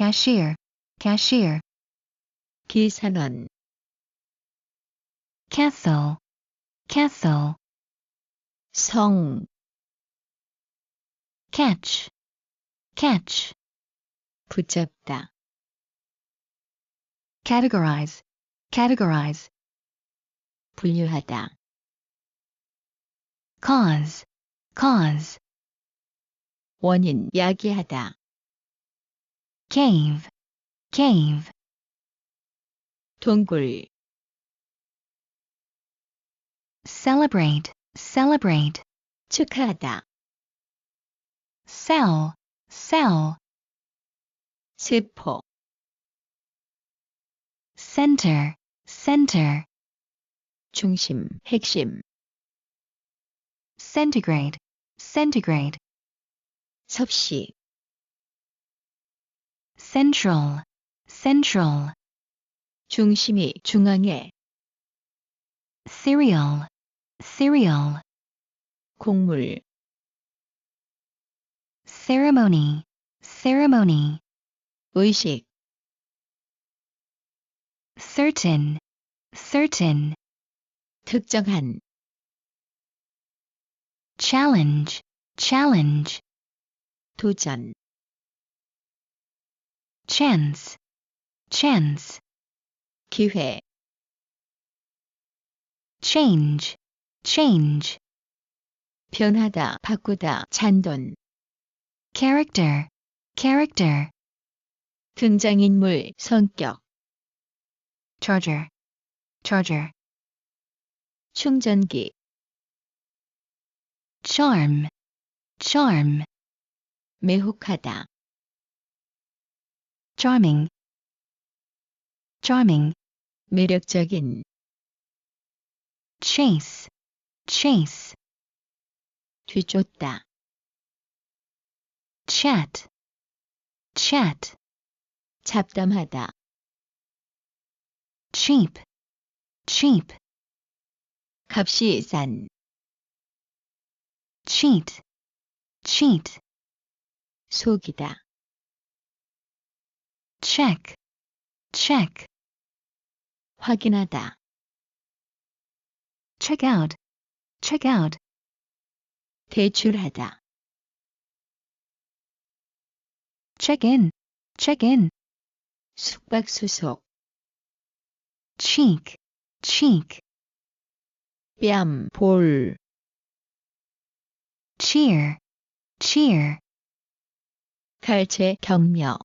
cashier, cashier, 기산원, castle, castle, 성, catch, catch, 붙잡다, categorize, categorize, 분류하다, cause, cause, 원인, 야기하다, cave, cave, 동굴, celebrate, celebrate, 축하하다, sell, sell, 세포, center, center, 중심, 핵심, centigrade, centigrade, 섭씨, central, central, 중심이 중앙에, cereal, cereal, 곡물, ceremony, ceremony, 의식, certain, certain, 특정한, challenge, challenge, 도전, Chance, chance, 기회, change, change, 변하다, 바꾸다, 잔돈, character, character, 등장인물, 성격, charger, charger, 충전기, charm, charm, 매혹하다, charming, charming, 매력적인, chase, chase, 뒤쫓다, chat, chat, 잡담하다, cheap, cheap, 값이 싼, cheat, cheat, 속이다, check, check, 확인하다, check out, check out, 대출하다, check in, check in, 숙박 수속, cheek, cheek, 뺨, 볼, cheer, cheer, 갈채, 격려,